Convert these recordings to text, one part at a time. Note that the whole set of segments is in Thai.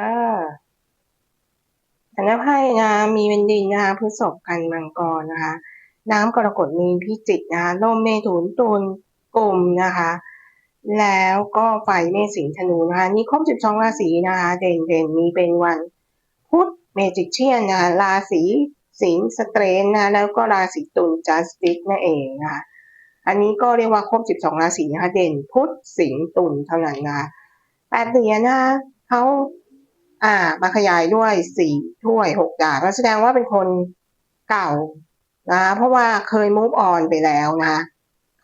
อ่าอันนี้ไพ่นะมีเป็นดินนะคะพฤษภกันมังกรนะคะ น้ำกรกฎมีพิจิกนะคะลมเมถุนตุลกลุ่มนะคะ แล้วก็ไฟเมษสิงห์ธนูนะคะนี่ครบ12ราศีนะคะ เด่นเด่นมีเป็นวัน พุธเมจิกเชียนนะคะราศีสิงสเตรนนะแล้วก็ราศีตุลจัสติกนั่นเองนะคะอันนี้ก็เรียกว่าครบ 12 ราศีนะคะ เด่นพุธสิงห์ตุลเท่านั้นนะคะแปดเหรียญนะคะเขา อ่า มาขยายด้วยสี่ถ้วยหกดาบแสดงว่าเป็นคนเก่านะเพราะว่าเคย move on ไปแล้วนะ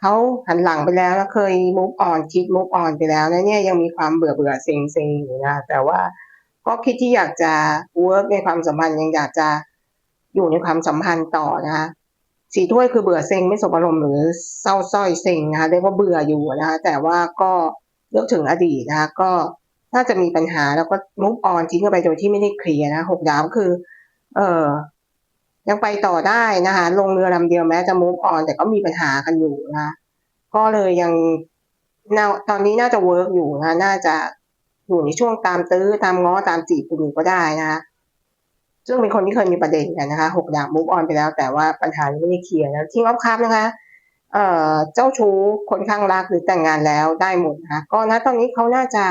เขาหันหลังไปแล้วแล้วเคย move on คิด move on ไปแล้วนะเนี่ยยังมีความเบื่อเบื่อเซ็งเซ็งอยู่นะแต่ว่าก็คิดที่อยากจะ work ในความสัมพันธ์ยังอยากจะอยู่ในความสัมพันธ์ต่อนะคะสี่ถ้วยคือเบื่อเซ็งไม่สบอารมณ์หรือเศร้าส้อยเซ็งนะคะเรียกว่าเบื่ออยู่นะคะแต่ว่าก็เลือกถึงอดีตนะคะก็ ถ้าจะมีปัญหาแล้วก็มุกออนทิ้งไปโดยที่ไม่ได้เคลียร์นะหกดาวคือ เออยังไปต่อได้นะคะ ลงเรือลำเดียวแม้จะมุกออนแต่ก็มีปัญหากันอยู่นะก็เลยยังตอนนี้น่าจะเวิร์กอยู่นะน่าจะอยู่ในช่วงตามตื้อตามง้อตามจีบคุณก็ได้นะซึ่งเป็นคนที่เคยมีประเด็นกันนะคะหกดาวมุกออนไปแล้ว แต่ว่าปัญหาไม่ได้เคลียร์นะทิ้งออฟคัพนะคะ เอ่อ เจ้าชู้คนข้างรักหรือแต่งงานแล้วได้หมดนะคะก็นะตอนนี้เขาน่าจะ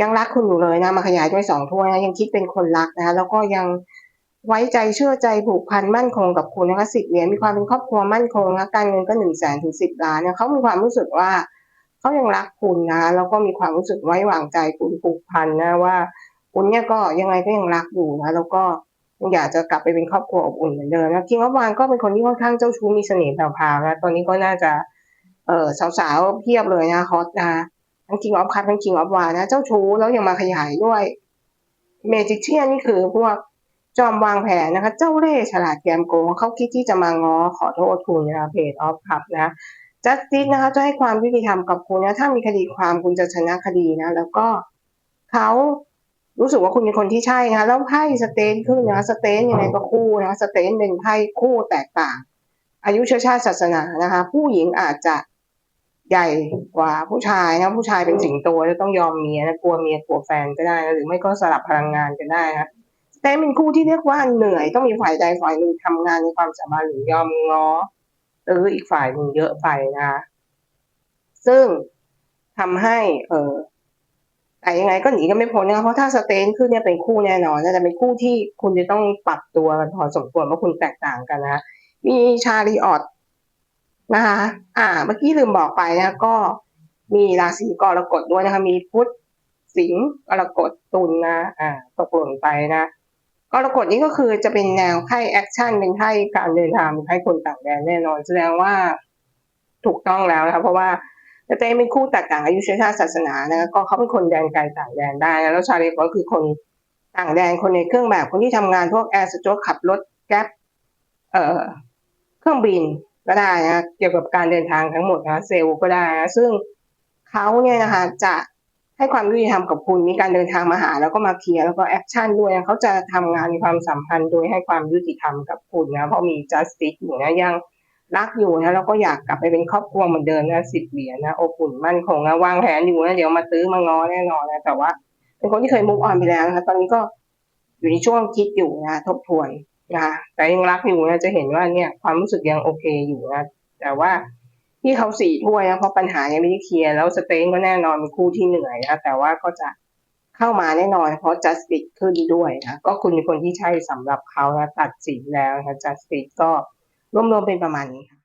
ยังรักคุณอยู่เลยนะ มาขยายด้วยสองถ้วยนะยังคิดเป็นคนรักนะแล้วก็ยังไว้ใจเชื่อใจผูกพันมั่นคงกับคุณนะคะสิบเหรียญมีความเป็นครอบครัวมั่นคงนะการเงินก็หนึ่งแสนถึงสิบล้านเนี่ยเขามีความรู้สึกว่าเขายังรักคุณนะแล้วก็มีความรู้สึกไว้วางใจคุณผูกพันนะว่า คุณเนี่ยก็ยังไงก็ยังรักอยู่นะแล้วก็อยากจะกลับไปเป็นครอบครัวอบอุ่นเหมือนเดิมนะคิงวับวานก็เป็นคนที่ค่อนข้างเจ้าชู้มีเสน่ห์แผ่วๆนะตอนนี้ก็น่าจะเออสาวๆเพียบเลยนะฮอตนะ ทั้ง King of Cup ทั้ง King of w a นะ เจ้าชู้แล้วยังมาขยายด้วยเมจิเชียนนี่คือพวกจอมวางแผนนะคะ เจ้าเล่ฉลาดแกมโกงเขาคิดที่จะมาง้อขอโทษคุณนะเพจออฟคัพนะจัสติสนะคะจะให้ความยุติธรรมกับคุณนะถ้ามีคดีความคุณจะชนะคดีนะ แล้วก็เขารู้สึกว่าคุณเป็นคนที่ใช่นะแล้วไพ่สเตนขึ้นนะสเตนยังไงก็คู่นะสเตนเป็นไพ่คู่แตกต่าง อายุเชื้อชาติศาสนานะคะ ผู้หญิงอาจจะ ใหญ่กว่าผู้ชายนะผู้ชายเป็นสิงโตจะต้องยอมเมียนะกลัวเมียกลัวแฟนก็ได้นะหรือไม่ก็สลับพลังงานก็ได้นะแต่เป็นคู่ที่เรียกว่าเหนื่อยต้องมีฝ่ายใดฝ่ายหนึ่งทำงานในความสามารถหรือยอมง้อหรืออีกฝ่ายหนึ่งเยอะไปนะซึ่งทำให้ เออแต่ยังไงก็หนีก็ไม่พ้นนะเพราะถ้าสเตนขึ้นเนี่ยเป็นคู่แน่นอนนะจะเป็นคู่ที่คุณจะต้องปรับตัวกันพอสมควรว่าคุณแตกต่างกันนะมีชาลีออต นะคะ อ่า เมื่อกี้ลืมบอกไปนะก็มีราศีกรกฎด้วยนะคะ มีพุธสิงห์กรกฎตุลนะอ่า ตกหล่นไปนะกรกฎนี้ก็คือจะเป็นแนวไพ่แอคชั่นเป็นไพ่การเดินทางเป็นไพ่คนต่างแดนแน่นอนแสดงว่าถูกต้องแล้วนะคะเพราะว่าจะเต้เป็นคู่แตกต่างอายุเชื้อชาติศาสนานะก็เขาเป็นคนแดนไกลต่างแดนได้นะแล้วชาลีก็คือคนต่างแดนคนในเครื่องแบบคนที่ทำงานพวกแอร์สจ๊กขับรถแก๊ปเอ่อเครื่องบิน ก็ได้นะเกี่ยวกับการเดินทางทั้งหมดนะเซลล์ก็ได้นะซึ่งเขาเนี่ยนะคะจะให้ความยุติธรรมกับคุณมีการเดินทางมาหา แล้วก็มาเคลียร์แล้วก็แอคชั่นด้วยเขาจะทำงานในความสัมพันธ์โดยให้ความยุติธรรมกับคุณนะเพราะมี justice อยู่นะยังรักอยู่นะแล้วก็อยากกลับไปเป็นครอบครัวเหมือนเดิมนะสิบเหรียญนะอบอุ่นมั่นคงนะวางแผนอยู่นะเดี๋ยวมาตื้อมางอแน่นอนนะแต่ว่า เป็นคนที่เคยมุกอ่อนไปแล้วนะตอนนี้ก็อยู่ในช่วงคิดอยู่นะทบทวน นะแต่ยังรักอยู่นะจะเห็นว่าเนี่ยความรู้สึกยังโอเคอยู่นะแต่ว่าที่เขาสี่ถ้วยนะเพราะปัญหายังไม่ได้เคลียร์แล้วสเตนก็แน่นอนเป็นคู่ที่เหนื่อยนะแต่ว่าก็จะเข้ามาแน่นอน เพราะจัสติกขึ้นด้วยนะก็คุณเป็นคนที่ใช่สำหรับเขานะตัดสินแล้วนะจัสติกก็รวมๆเป็นประมาณนี้ค่ะ